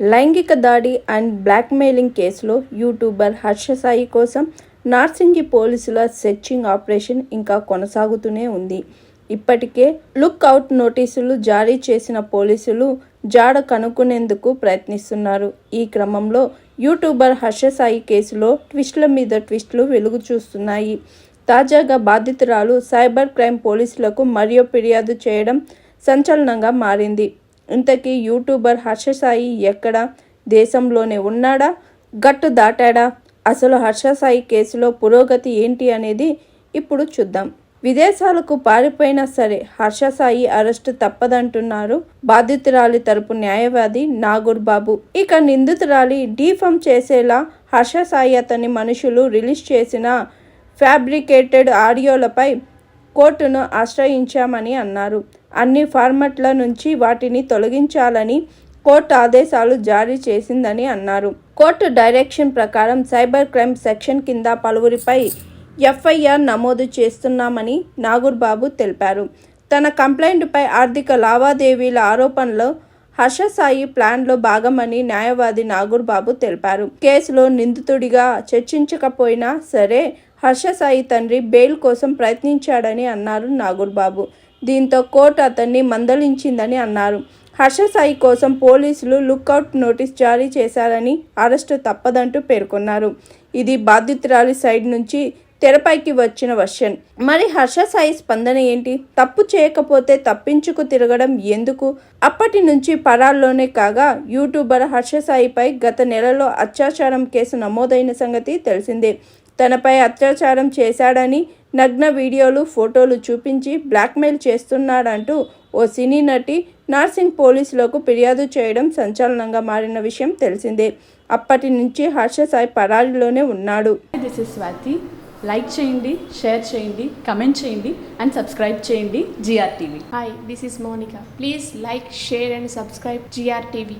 లైంగిక దాడి and blackmailing కేసులో యూట్యూబర్ హర్ష సాయి కోసం నార్సింగి పోలీసుల సెర్చింగ్ ఆపరేషన్ ఇంకా కొనసాగుతూనే ఉంది. ఇప్పటికే లుక్ అవుట్ నోటీసులు జారీ చేసిన పోలీసులు జాడ కనుక్కునేందుకు ప్రయత్నిస్తున్నారు. ఈ క్రమంలో యూట్యూబర్ హర్షసాయి కేసులో ట్విస్టుల మీద ట్విస్టులు వెలుగు చూస్తున్నాయి తాజాగా బాధితురాలు సైబర్ క్రైమ్ పోలీసులకు మరియు ఫిర్యాదు చేయడం సంచలనంగా మారింది. ఇంతకీ యూట్యూబర్ హర్ష సాయి ఎక్కడ? దేశంలోనే ఉన్నాడా? గట్టు దాటాడా? అసలు హర్ష సాయి కేసులో పురోగతి ఏంటి అనేది ఇప్పుడు చూద్దాం. విదేశాలకు పారిపోయినా సరే హర్ష సాయి అరెస్టు తప్పదంటున్నారు బాధితురాలి తరపు న్యాయవాది నాగూర్ బాబు. ఇక నిందితురాలి డీఫమ్ చేసేలా హర్ష సాయి అతని మనుషులు రిలీజ్ చేసిన ఫ్యాబ్రికేటెడ్ ఆడియోలపై కోర్టును ఆశ్రయించామని అన్నారు. అన్ని ఫార్మాట్ల నుంచి వాటిని తొలగించాలని కోర్టు ఆదేశాలు జారీ చేసిందని అన్నారు. కోర్టు డైరెక్షన్ ప్రకారం సైబర్ క్రైమ్ సెక్షన్ కింద పలువురిపై ఎఫ్ఐఆర్ నమోదు చేస్తున్నామని నాగూర్బాబు తెలిపారు. తన కంప్లైంట్పై ఆర్థిక లావాదేవీల ఆరోపణలో హర్షసాయి ప్లాన్లో భాగమని న్యాయవాది నాగూర్బాబు తెలిపారు. కేసులో నిందితుడిగా చర్చించకపోయినా సరే హర్ష సాయి తండ్రి బెయిల్ కోసం ప్రయత్నించాడని అన్నారు నాగూర్ బాబు దీంతో కోర్టు అతన్ని మందలించిందని అన్నారు. హర్ష సాయి కోసం పోలీసులు లుక్అవుట్ నోటీస్ జారీ చేశారని అరెస్టు తప్పదంటూ పేర్కొన్నారు. ఇది బాధితురాలి సైడ్ నుంచి తెరపైకి వచ్చిన వర్షన్ మరి హర్ష సాయి స్పందన ఏంటి? తప్పు చేయకపోతే తప్పించుకు తిరగడం ఎందుకు? అప్పటి నుంచి పరాల్లోనే కాగా యూట్యూబర్ హర్ష సాయిపై గత నెలలో అత్యాచారం కేసు నమోదైన సంగతి తెలిసిందే. తనపై అత్యాచారం చేశాడని నగ్న వీడియోలు ఫోటోలు చూపించి బ్లాక్మెయిల్ చేస్తున్నాడంటూ ఓ సినీ నటి నార్సింగ్ పోలీసులకు ఫిర్యాదు చేయడం సంచలనంగా మారిన విషయం తెలిసిందే అప్పటి నుంచి హర్ష సాయి పరారీలోనే ఉన్నాడు దిస్ ఇస్ స్వాతి లైక్ చేయండి షేర్ చేయండి కమెంట్ చేయండి అండ్ సబ్స్క్రైబ్ చేయండి GR TV Hi, this is Monica. Please like, share, and subscribe GRTV.